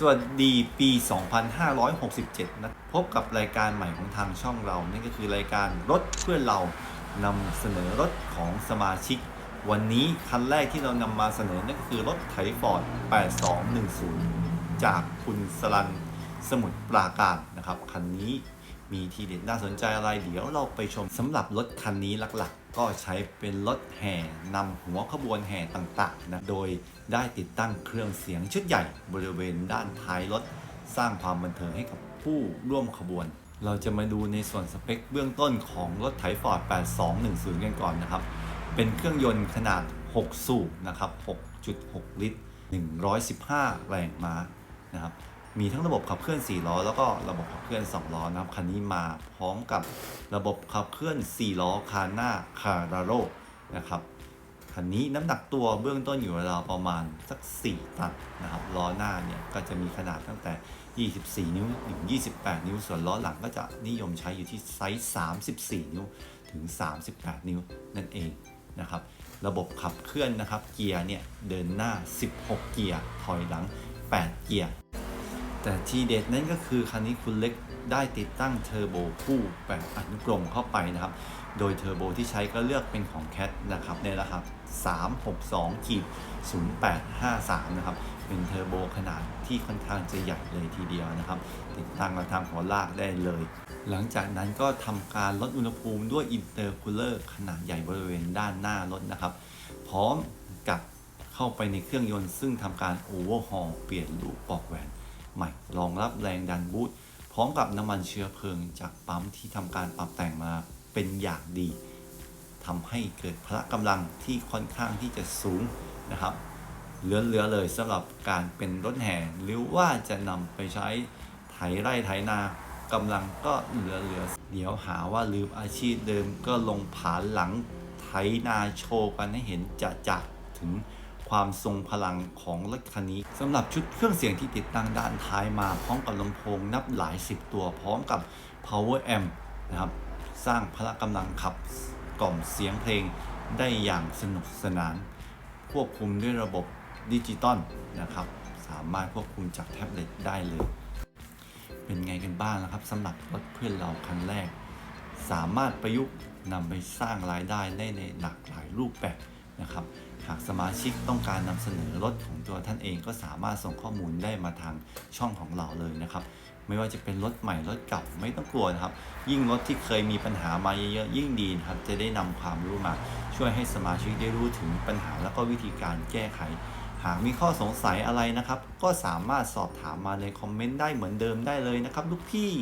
สวัสดีปี 2567 นะ พบกับรายการใหม่ของทางช่องเรา นั่นก็คือรายการรถเพื่อนเรานำเสนอรถของสมาชิก วันนี้คันแรกที่เรานำมาเสนอนั่นก็คือรถไถฟอร์ด 8210 จากคุณสลันสมุทรปราการนะครับ คันนี้ มีทีเด็ดน่าสนใจอะไรเดี๋ยวเราไปชมสำหรับรถคันนี้หลักๆ ก็ใช้เป็นรถแห่นำหัวขบวนแห่ต่างๆนะโดยได้ติดตั้งเครื่องเสียงชุดใหญ่บริเวณด้านท้ายรถ สร้างความบันเทิงให้กับผู้ร่วมขบวน เราจะมาดูในส่วนสเปคเบื้องต้นของรถไถฟอร์ด 8210 กันก่อนนะครับ เป็นเครื่องยนต์ขนาด 6 สูบนะครับ 6.6 ลิตร 115 แรงม้านะครับ มีทั้งระบบขับเคลื่อน 4 ล้อ แล้วก็ระบบขับเคลื่อน 2 ล้อนะครับคันนี้มาพร้อมกับระบบขับเคลื่อน 4 ล้อคาน่าคาราโรนะครับคันนี้น้ำหนักตัวเบื้องต้นอยู่ราวประมาณสัก 4 ตันนะครับล้อหน้าเนี่ยก็จะมีขนาดตั้งแต่ 24 นิ้วถึง 28 นิ้ว ส่วนล้อหลังก็จะนิยมใช้อยู่ที่ไซส์ 34 นิ้วถึง 38 นิ้วนั่นเองนะครับระบบขับเคลื่อนนะครับเกียร์เนี่ยเดินหน้า 16 เกียร์ถอยหลัง 8 เกียร์ แต่ทีเด็ดนั่นก็คือคันนี้คุณเล็กได้ติดตั้งเทอร์โบคู่แบบอนุกรมเข้าไปนะครับ โดยเทอร์โบที่ใช้ก็เลือกเป็นของ CAT นะครับในรหัส362ขีด0853 นะครับ เป็นเทอร์โบขนาดที่ค่อนข้างจะใหญ่เลยทีเดียวนะครับ ติดตั้งมาทางหัวลากได้เลย หลังจากนั้นก็ทำการลดอุณหภูมิด้วยอินเตอร์คูลเลอร์ขนาดใหญ่บริเวณด้านหน้ารถนะครับ พร้อมกับเข้าไปในเครื่องยนต์ซึ่งทำการโอเวอร์ฮอลเปลี่ยนลูกปอกแหวน ใหม่รองรับแรงดันบูตพร้อมกับน้ำมันเชื้อเพลิงจากปั๊มที่ทำการปรับแต่งมาเป็นอย่างดีทำให้เกิดพละกำลังที่ค่อนข้างที่จะสูงนะครับเหลือๆเลยสำหรับการเป็นรถแห่หรือว่าจะนำไปใช้ไถไร่ไถนากำลังก็เหลือๆเดี๋ยวหาว่าลืมอาชีพเดิมก็ลงผานหลังไถนาโชว์กันให้เห็นจะจะถึง ความทรงพลังของรถคันนี้สำหรับชุดเครื่องเสียงที่ติดตั้งด้านท้ายมาพร้อมกับลำโพงนับหลายสิบตัวพร้อมกับ power amp นะครับ สร้างพละกำลังขับกล่อมเสียงเพลงได้อย่างสนุกสนาน ควบคุมด้วยระบบดิจิตอลนะครับ สามารถควบคุมจากแท็บเล็ตได้เลย เป็นไงกันบ้างนะครับสำหรับรถเพื่อนเราคันแรก สามารถประยุกต์นำไปสร้างรายได้ได้ในหลากหลายรูปแบบนะครับ หากสมาชิกต้องการนำเสนอรถของตัวท่านเองก็สามารถส่งข้อมูลได้มาทางช่องของเราเลยนะครับ ไม่ว่าจะเป็นรถใหม่รถเก่าไม่ต้องกลัวนะครับ ยิ่งรถที่เคยมีปัญหามาเยอะๆยิ่งดีนะครับ จะได้นำความรู้มา ช่วยให้สมาชิกได้รู้ถึงปัญหาแล้วก็วิธีการแก้ไข หากมีข้อสงสัยอะไรนะครับ ก็สามารถสอบถามมาในคอมเมนต์ได้เหมือนเดิมได้เลยนะครับลูกพี่